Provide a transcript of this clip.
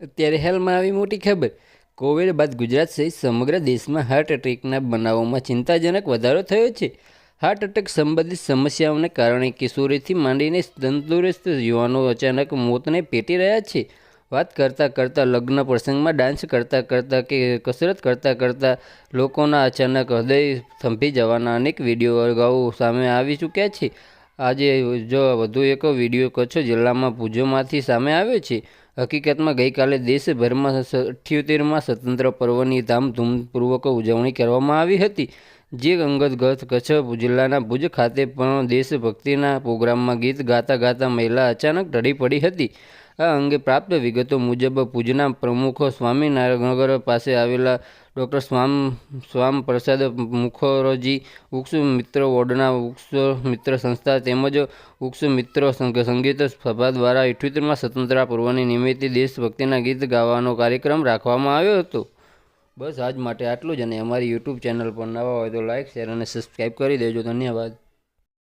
અત્યારે હાલમાં આવી મોટી ખબર. કોવિડ બાદ ગુજરાત સહિત સમગ્ર દેશમાં હાર્ટ એટેકના બનાવોમાં ચિંતાજનક વધારો થયો છે. હાર્ટ એટેક સંબંધિત સમસ્યાઓને કારણે કિશોરીથી માંડીને તંદુરસ્ત યુવાનો અચાનક મોતને પેટી રહ્યા છે. વાત કરતાં કરતાં લગ્ન પ્રસંગમાં ડાન્સ કરતાં કરતાં કે કસરત કરતાં કરતાં લોકોના અચાનક હૃદય થંભી જવાના અનેક વીડિયો અગાઉ સામે આવી ચૂક્યા છે. આજે જો વધુ એક વીડિયો કચ્છ જિલ્લામાં પૂજોમાંથી સામે આવે છે, હકીકતમાં ગઈકાલે દેશભરમાં અઠ્યોતેરમાં સ્વતંત્ર પર્વની ધામધૂમપૂર્વક ઉજવણી કરવામાં આવી હતી, જે અંગત ગત કચ્છ જિલ્લાના ભુજ ખાતે પણ દેશભક્તિના પ્રોગ્રામમાં ગીત ગાતા ગાતા મહિલા અચાનક ઢળી પડી હતી. આ અંગે પ્રાપ્ત વિગતો મુજબ ભુજના પ્રમુખ સ્વામિનારાયણનગર પાસે આવેલા ડૉક્ટર સ્વામ સ્વામ પ્રસાદ મુખરોજી ઉક્ષ મિત્ર વોર્ડના ઉક્ષ મિત્ર સંસ્થા તેમજ ઉક્ષ મિત્ર સંગીત સભા દ્વારા ઇઠ્યોતેરમાં સ્વતંત્રતા પર્વની નિમિત્તે દેશભક્તિના ગીત ગાવાનો કાર્યક્રમ રાખવામાં આવ્યો હતો. બસ આજ માટે આટલું જ અને અમારી યુટ્યુબ ચેનલ પર નવા હોય તો લાઇક શેર અને સબસ્ક્રાઈબ કરી દેજો. ધન્યવાદ.